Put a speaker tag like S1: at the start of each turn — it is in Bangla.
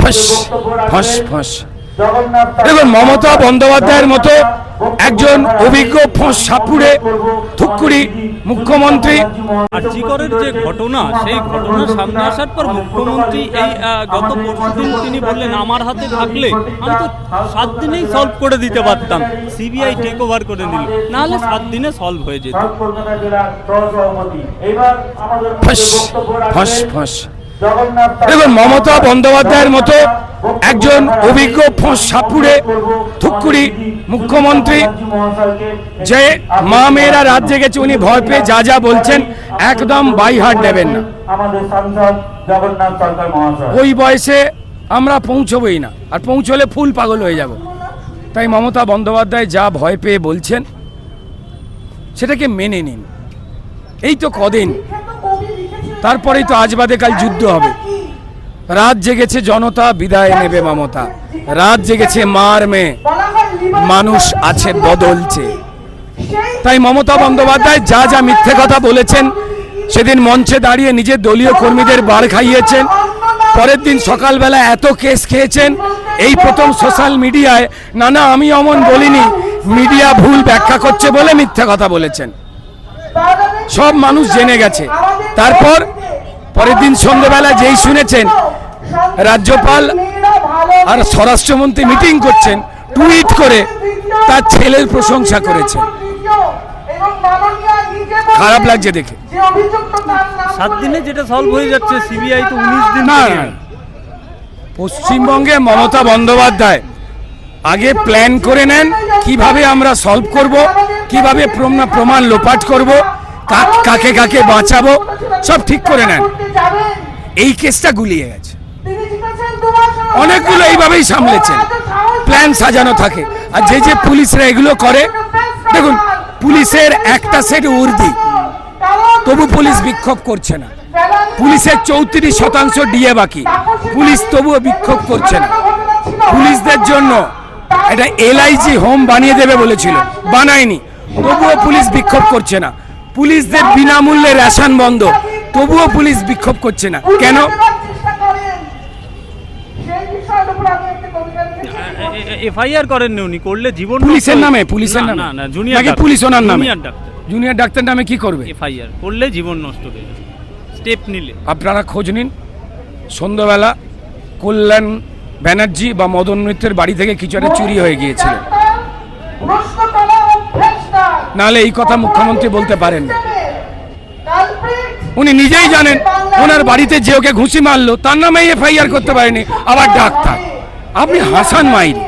S1: ফাঁস ফাঁস ফাঁস। দেখুন মমতা বন্দ্যোপাধ্যায়ের মতো একজন অভিজ্ঞ ফোঁস সাপুড়ে থুক্কুড়ি মুখ্যমন্ত্রী।
S2: আর চিকরের যে ঘটনা সেই ঘটনা সামনে আসার পর মুখ্যমন্ত্রী এই গত পরশুদিন তিনি বললেন আমার হাতে থাকলে আমি তো সাত দিনেই সলভ করে দিতে পারতাম। সিবিআই টেক ওভার করে নিল নাহলে সাত দিনে সলভ হয়ে যেত।
S3: জেলার আমাদের
S1: দেখুন মমতা বন্দ্যোপাধ্যায়ের মতো একজন অভিজ্ঞ ফোঁস সাপুড়ে থুক্কুড়ি মুখ্যমন্ত্রী যে মা মেয়েরা রাত জেগেছে উনি ভয় পেয়ে যা যা বলছেন একদম বাই হার্ট নেবেন না। ওই বয়সে আমরা পৌঁছবই না আর পৌঁছলে ফুল পাগল হয়ে যাব। তাই মমতা বন্দ্যোপাধ্যায় যা ভয় পেয়ে বলছেন সেটাকে মেনে নিন। এই তো কদিন তারপরেই তো আজ বাদে কাল যুদ্ধ হবে। রাত জেগেছে জনতা, বিদায় নেবে মমতা। রাত জেগেছে মার মেয়ে। মানুষ আছে বদলছে। তাই মমতা বন্দ্যোপাধ্যায় যা যা মিথ্যে কথা বলেছেন, সেদিন মঞ্চে দাঁড়িয়ে নিজের দলীয় কর্মীদের বার খাইয়েছেন। পরের দিন সকালবেলা এত কেস খেয়েছেন, এই প্রথম সোশ্যাল মিডিয়ায়। না না, আমি অমন বলিনি। মিডিয়া ভুল ব্যাখ্যা করছে বলে মিথ্যে কথা বলেছেন। সব মানুষ জেনে গেছে। তারপর পরের দিন সন্ধ্যেবেলা যেই শুনেছেন রাজ্যপাল আর স্বরাষ্ট্রমন্ত্রী মিটিং করছেন টুইট করে তার ছেলের প্রশংসা করেছেন। খারাপ লাগছে দেখে।
S2: সাত দিনে যেটা সলভ হয়ে যাচ্ছে সিবিআই তো উনিশ দিন
S1: না পশ্চিমবঙ্গে মমতা বন্দ্যোপাধ্যায় আগে প্ল্যান করে নেন কীভাবে আমরা সলভ করব কীভাবে প্রমাণ লোপাট করব কাক- কাকে বাঁচাবো? সব ঠিক করে নেন। এই কেসটা গুলিয়ে গেছে। অনেকগুলো এইভাবেই সামলেছেন। প্ল্যান সাজানো থাকে। আর যে যে পুলিশরা এগুলো করে, দেখুন, পুলিশের একটা সেট উর্দি তবু পুলিশ বিক্ষোভ করছে না। পুলিশের চৌত্রিশ শতাংশ ডিএ বাকি। পুলিশ তবুও বিক্ষোভ করছে না। পুলিশদের জন্য এটা এলআইজি হোম বানিয়ে দেবে বলেছিল। বানায়নি। তবুও পুলিশ বিক্ষোভ করছে না। পুলিশদের বিনামূল্যে রেশন বন্ধ। তবুও পুলিশ বিক্ষোভ করছে না। কেন?
S2: এফআইআর করেননি উনি করলে জীবন
S1: পুলিশের নামে পুলিশের
S2: না,
S1: নামে।
S2: না না জুনিয়র
S1: নাকি পুলিশ ওনার নামে?
S2: জুনিয়র ডাক্তার
S1: জুনিয়র ডাক্তার নামে কি করবে?
S2: এফআইআর করলে জীবন নষ্ট হয়ে যাবে। স্টেপ নিলে।
S1: আপনারা খোঁজ নিন। সন্ধ্যাবেলা কল্যাণ ব্যানার্জি বা মদন মিত্রের বাড়ি থেকে কিছু একটা চুরি হয়ে গিয়েছিল। নাহলে এই কথা মুখ্যমন্ত্রী বলতে পারেন উনি নিজেই জানেন, ওনার বাড়িতে যে ওকে ঘুষি মারলো, তার নামে এফআইআর করতে পারেনি। আবার ডাক্তার আপনি হাসান মাইরি।